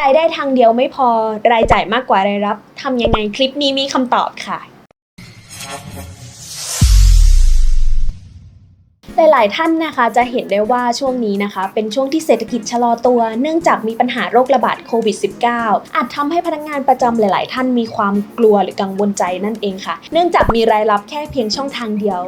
รายได้ทางเดียวไม่พอรายจ่ายมากกว่ารายรับทำยังไงคลิปนี้มีคำตอบค่ะ หลายๆท่านนะคะจะเห็นได้ว่าช่วงนี้นะคะ เป็นช่วงที่เศรษฐกิจชะลอตัว เนื่องจากมีปัญหาโรคระบาดโควิด -19 อาจทำให้พนักงานประจำหลาย ๆ ท่านมีความกลัวหรือกังวลใจนั่นเองค่ะ เนื่องจากมีรายรับแค่เพียงช่องทางเดียว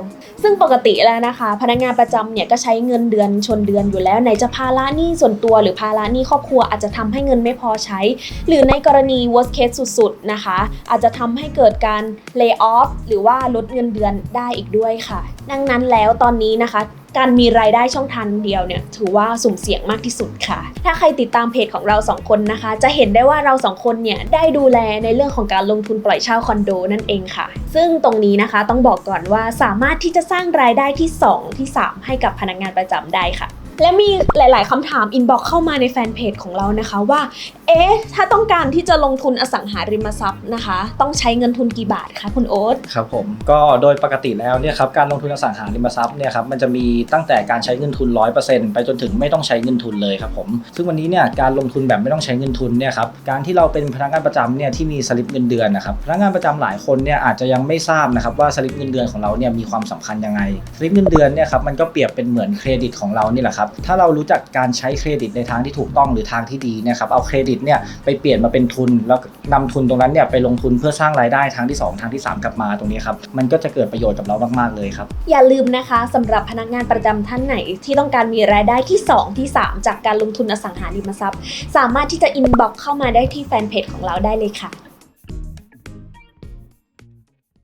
ซึ่งปกติแล้วนะคะ พนักงานประจำเนี่ยก็ใช้เงินเดือนชนเดือนอยู่แล้วไหนจะภาระหนี้ส่วนตัว หรือภาระหนี้ครอบครัวอาจจะทำให้เงินไม่พอใช้ หรือในกรณี worst case สุด ๆ นะคะ อาจจะทำให้เกิดการ lay off หรือว่าลดเงินเดือนได้อีกด้วยค่ะ ดังนั้นแล้วตอนนี้นะคะ การมีรายได้ช่องทางเดียวเนี่ยถือว่าสุ่มเสี่ยงมากที่สุดค่ะ ถ้าใครติดตามเพจของเราสองคนนะคะ จะเห็นได้ว่าเราสองคนเนี่ยได้ดูแลในเรื่องของการลงทุนปล่อยเช่าคอนโดนั่นเองค่ะ ซึ่งตรงนี้นะคะต้องบอกก่อนว่าสามารถที่จะสร้างรายได้ที่ 2 ที่ 3 ให้กับพนักงานประจำได้ค่ะ และมีหลาย ๆคำถามอินบ็อกเข้ามาในแฟนเพจของเรานะคะว่า เอ๊ะ ถ้าต้องการที่จะลงทุนอสังหาริมทรัพย์นะคะ ต้องใช้เงินทุนกี่บาทคะคุณโอ๊ตครับผมก็โดยปกติแล้วเนี่ยครับการลงทุนอสังหาริมทรัพย์เนี่ยครับมันจะมีตั้งแต่การใช้เงินทุน 100%ไปจนถึงไม่ต้องใช้เงินทุนเลยครับผมซึ่งวันนี้เนี่ยการลงทุนแบบไม่ต้องใช้เงินทุนเนี่ยครับการที่เราเป็นพนักงานประจำเนี่ยที่มีสลิปเงินเดือนนะครับพนักงานประจำหลายคนเนี่ยอาจจะยังไม่ทราบนะครับว่าสลิปเงินเดือนของเราเนี่ยมีความสำคัญยังไงสลิปเงินเดือนเนี่ยครับมันก็เปรียบเป็นเหมือนเครดิตของเรานี่แหละครับถ้าเรารู้จักการใช้เครดิตในทางที่ถูกต้องหรือทางที่ดีนะครับ เอาเครดิตเนี่ยไปเปลี่ยนมาเป็นทุน แล้วนำทุนตรงนั้นเนี่ยไปลงทุนเพื่อสร้างรายได้ทางที่สองทางที่สามกลับมาตรงนี้ครับ มันก็จะเกิดประโยชน์กับเรามาก ๆ เลยครับ อย่าลืมนะคะสำหรับพนักงานประจำท่านไหน ที่ต้องการมีรายได้ที่ 2 ที่ 3 จากการลงทุนอสังหาริมทรัพย์ สามารถที่จะอินบ็อกเข้ามาได้ที่แฟนเพจของเราได้เลยค่ะ